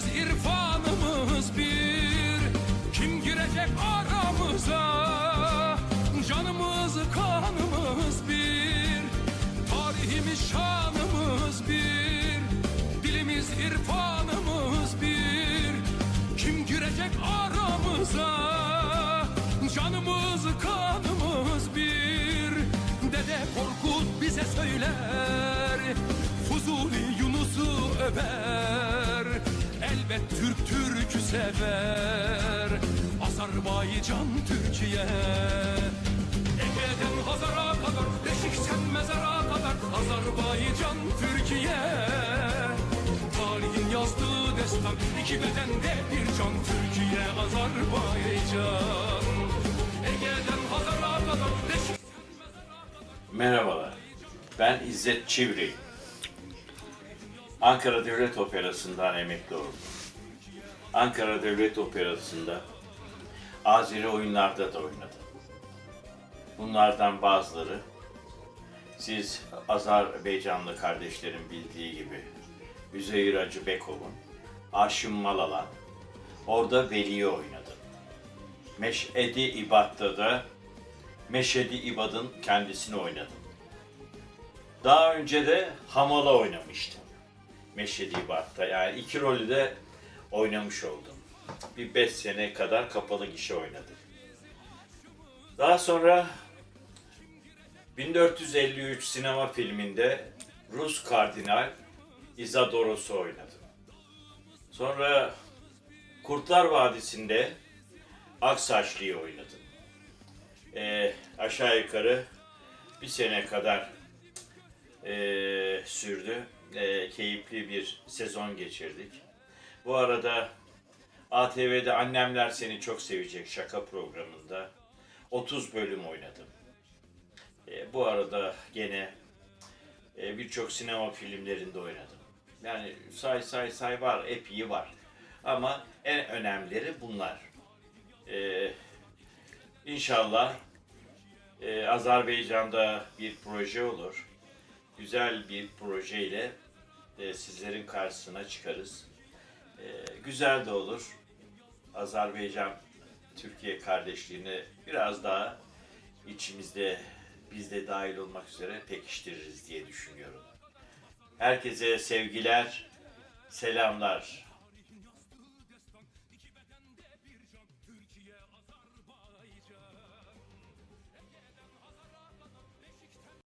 Dinimiz irfanımız bir. Kim girecek aramıza? Canımız kanımız bir. Tarihimiz şanımız bir. Dilimiz irfanımız bir. Kim girecek aramıza? Canımız kanımız bir. Dede Korkut bize söyler Fuzuli Yunus'u över. Elbet Türk Türk'ü sever. Azerbaycan Türkiye. Ege'den Hazar'a kadar Beşikten mezara kadar Azerbaycan Türkiye. Tarihin yazdığı destan iki bedende bir can. Türkiye Azerbaycan. Ege'den Hazar'a kadar Beşikten Merhabalar, ben İzzet Çivri. Ankara Devlet Operası'ndan emekli oldum. Ankara Devlet Operası'nda Azeri oyunlarda da oynadım. Bunlardan bazıları siz Azerbaycanlı kardeşlerin bildiği gibi Üzeyir Hacı Bekov'un Aşım Malalan orada Veli'yi oynadım. Meş'edi İbad'da da Meşedi İbad'ın kendisini oynadım. Daha önce de Hamala oynamıştım. Meşedi İbad'da. Yani iki rolü de oynamış oldum. Bir beş sene kadar kapalı gişe oynadım. Daha sonra 1453 sinema filminde Rus kardinal Izadoros'u oynadım. Sonra Kurtlar Vadisi'nde Aksaçlı'yı oynadım e, aşağı yukarı bir sene kadar e, sürdü. E, keyifli bir sezon geçirdik. Bu arada ATV'de Annemler Seni Çok Sevecek şaka programında 30 bölüm oynadım. E, bu arada gene e, birçok sinema filmlerinde oynadım. Yani say say say var, epiği var. Ama en önemlileri bunlar. E, İnşallah e, Azerbaycan'da bir proje olur. Güzel bir projeyle e, sizlerin karşısına çıkarız. E, güzel de olur. Azerbaycan Türkiye kardeşliğini biraz daha içimizde biz de dahil olmak üzere pekiştiririz diye düşünüyorum. Herkese sevgiler, selamlar.